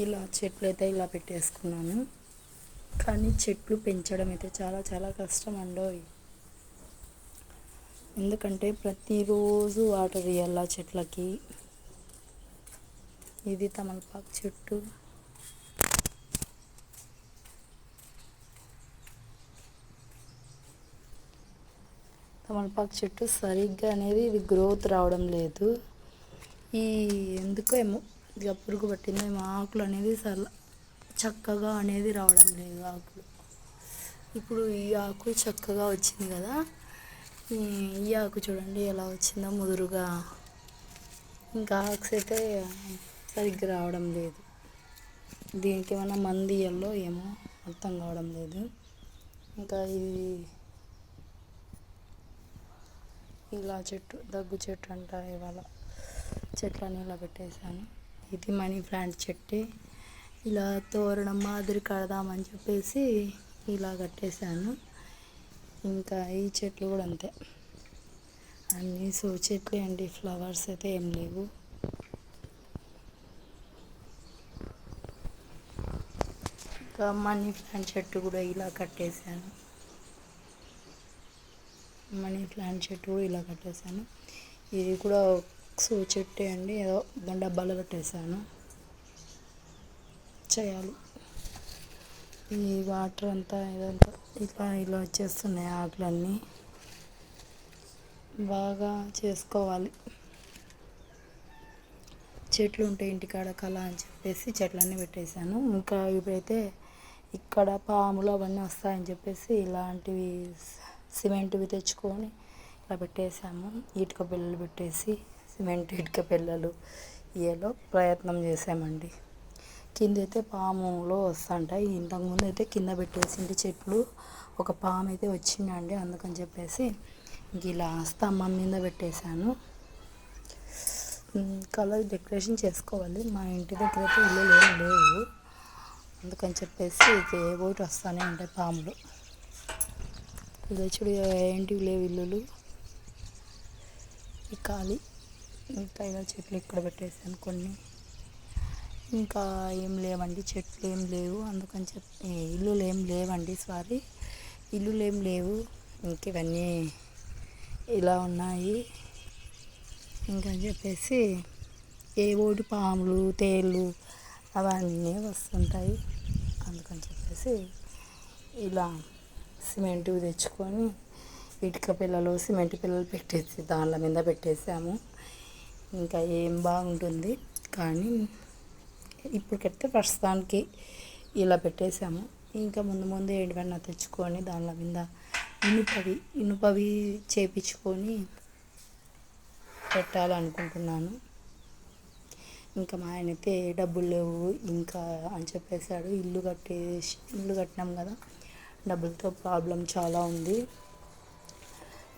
ఇలా చెట్లు అయితే ఇలా పెట్టేసుకున్నాను. కానీ చెట్లు పెంచడం అయితే చాలా చాలా కష్టం అండోయ్. ఎందుకంటే ప్రతిరోజు వాటర్ ఇవ్వాల చెట్లకి. ఇది తమలపాకు చెట్టు. తమలపాకు చెట్టు సరిగ్గా అనేది ఇది గ్రోత్ రావడం లేదు. ఈ ఎందుకో ఏమో ఇక పురుగు పట్టిందో. ఏమో ఆకులు అనేది సల చక్కగా అనేది రావడం లేదు ఆకులు. ఇప్పుడు ఈ ఆకు చక్కగా వచ్చింది కదా. ఈ ఆకు చూడండి ఎలా వచ్చిందో ముదురుగా. ఇంకా ఆక్స్ అయితే సరిగ్గా రావడం లేదు. దీనికి ఏమైనా మంది ఇయ్యల్లో ఏమో అర్థం కావడం లేదు. ఇంకా ఇది ఇలా చెట్టు దగ్గు చెట్టు అంట ఇవాళ. చెట్లని ఇలా పెట్టేశాను. ఇది మనీ ప్లాంట్ చెట్టు. ఇలా తోరణం మాదిరి కడదామని చెప్పేసి ఇలా కట్టేశాను. ఇంకా ఈ చెట్లు కూడా అంతే. అన్నీ సో చెట్లే అండి ఫ్లవర్స్ అయితే ఏం లేవు. ఇంకా మనీ ప్లాంట్ చెట్టు కూడా ఇలా కట్టేశాను. మనీ ప్లాంట్ చెట్టు కూడా ఇలా కట్టేశాను. ఇది కూడా సో చెట్టే అండి ఏదో డబ్బాలో పెట్టేశాను. చేయాలి. ఈ వాటర్ అంతా ఇదంతా ఇలా ఇలా వచ్చేస్తున్నాయి ఆకులన్నీ. బాగా చేసుకోవాలి. చెట్లు ఉంటే ఇంటికాడ కళ అని చెప్పేసి చెట్లన్నీ పెట్టేశాను. ఇంకా ఇప్పుడైతే ఇక్కడ పాములు అవన్నీ వస్తాయని చెప్పేసి ఇలాంటివి సిమెంట్వి తెచ్చుకొని ఇలా పెట్టేసాము ఇటుక పిల్లలు పెట్టేసి సిమెంట్ ఇటుక పిల్లలు ఇయలో ప్రయత్నం చేసామండి కింద అయితే పాములో వస్తుంటాయి ఇంతకుముందు అయితే కింద పెట్టేసింది చెట్లు. ఒక పాము అయితే వచ్చిందండి అందుకని చెప్పేసి ఇంక ఇలా స్తంభం మీద పెట్టేశాను. కలర్ డెకరేషన్ చేసుకోవాలి. మా ఇంటి దగ్గర అయితే ఇల్లు ఏం లేవు. అందుకని చెప్పేసి ఏ ఒకటి వస్తూనే ఉంటాయి పాములు. ఇది చూడు ఏంటివి లేవు ఇల్లులు. ఈ ఖాళీ. ఇంకా ఇలా చెట్లు ఇక్కడ పెట్టేసాను కొన్ని. ఇంకా ఏం లేవండి చెట్లు ఏం లేవు. అందుకని చెప్పి ఇల్లులు ఏం లేవండి సారీ. ఇల్లులు ఏం లేవు. ఇంక ఇవన్నీ ఇలా ఉన్నాయి. ఇంకా చెప్పేసి ఏ ఓడి పాములు తేళ్ళు అవన్నీ వస్తుంటాయి. అందుకని చెప్పేసి ఇలా సిమెంట్ తెచ్చుకొని ఇటుక పిల్లలు సిమెంట్ పిల్లలు పెట్టేసి దానిల మీద పెట్టేసాము. ఇంకా ఏం బాగుంటుంది. కానీ ఇప్పటికైతే ప్రస్తుతానికి ఇలా పెట్టేసాము ఇంకా ముందు ముందు ఏంటివన్నా తెచ్చుకొని దానిలో మీద ఇనుపవి ఇనుపవి చేపించుకొని పెట్టాలనుకుంటున్నాను. ఇంకా మా ఆయన అయితే డబ్బులు లేవు ఇంకా అని చెప్పేశాడు. ఇల్లు కట్టేసి ఇల్లు కట్టినాం కదా. డబ్బులతో ప్రాబ్లం చాలా ఉంది.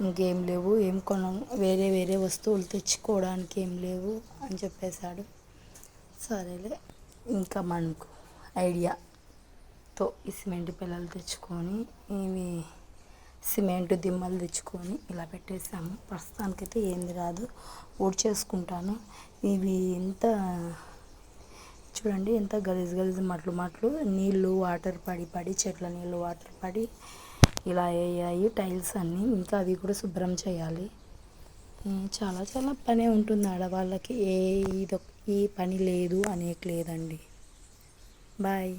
ఇంకేం లేవు. ఏం కొనము. వేరే వేరే వస్తువులు తెచ్చుకోవడానికి ఏం లేవు అని చెప్పేశాడు. సరేలే. ఇంకా మనకు ఐడియాతో ఈ సిమెంట్ పిల్లలు తెచ్చుకొని ఇవి సిమెంట్ దిమ్మలు తెచ్చుకొని ఇలా పెట్టేసాము ప్రస్తుతానికైతే ఏంది రాదు. చేసుకుంటాను. ఇవి ఎంత చూడండి ఎంత గలీజ్ గలీజ్ మట్లు మట్లు. నీళ్ళు వాటర్ పడి పడి చెట్ల నీళ్ళు వాటర్ పడి ఇలా అయ్యాయి టైల్స్ అన్నీ. ఇంకా అవి కూడా శుభ్రం చేయాలి. చాలా చాలా పనే ఉంటుంది ఆడవాళ్ళకి ఏ ఇది ఈ పని లేదు అనేక లేదండి. బాయ్.